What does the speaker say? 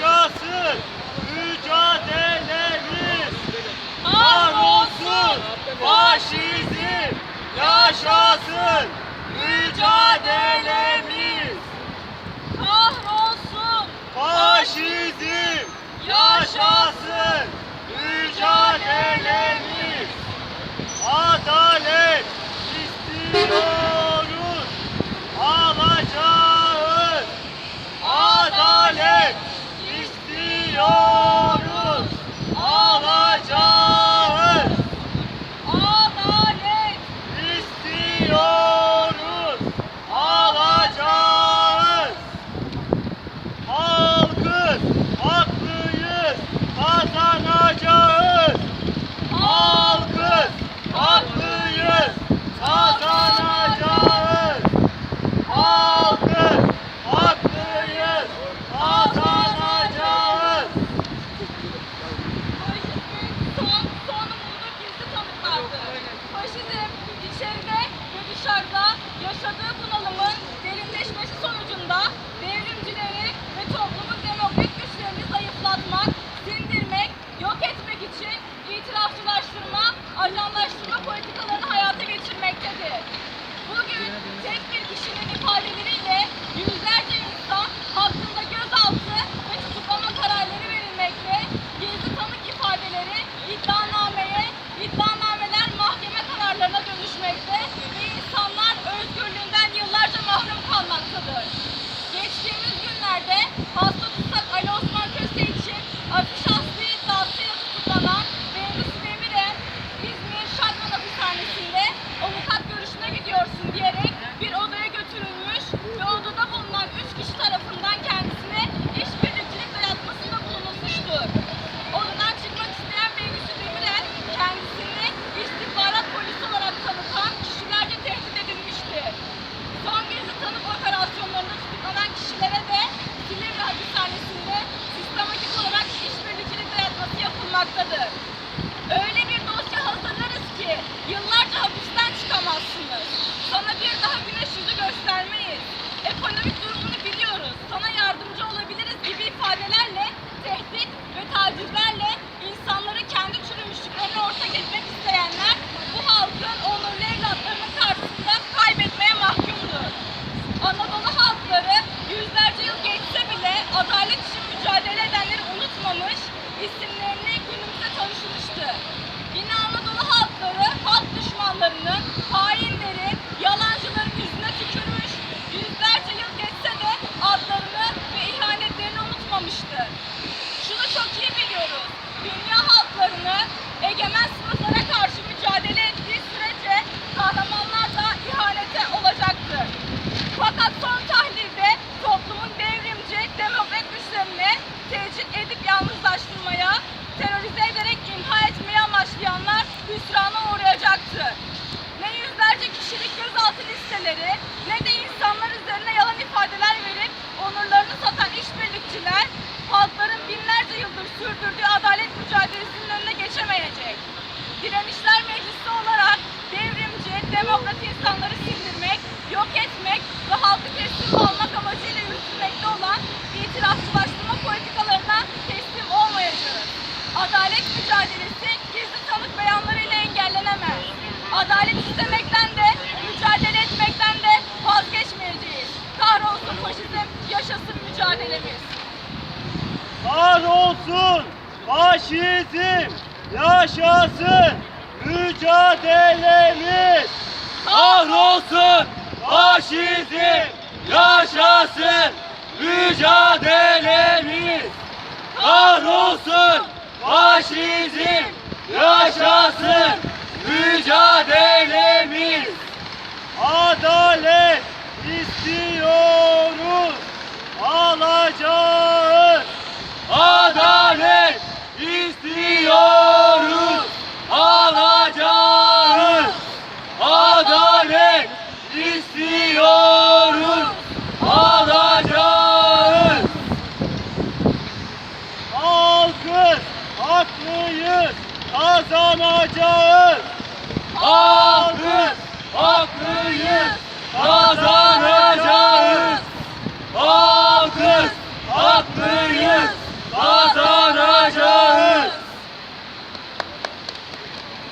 yaşasın! Mücadelemiz. Kahrolsun faşizm, yaşasın! Mücadelemiz. Kahrolsun faşizm, yaşasın! faşizm içeride ve dışarıda yaşadığı bunalımın derinleşmesi sonucunda devrimcileri ve toplumun demokratik güçlerini zayıflatmak, sindirmek, yok etmek için itirafçılaştırma, ajanlaştırma politikalarını hayata geçirmektedir. Bugün tek bir kişinin ifadeleriyle yüzlerce insan hakkında gözaltı ve tutuklama kararları verilmekte, gizli tanık ifadeleri iddianameye, iddianameye ったぜ。mücadelemiz. Var olsun faşizm, yaşasın mücadelemiz. Kahrolsun faşizm, yaşasın mücadelemiz. Kahrolsun faşizm, yaşasın istiyoruz, alacağız. Halkız, haklıyız, kazanacağız. Halkız, haklıyız, kazanacağız.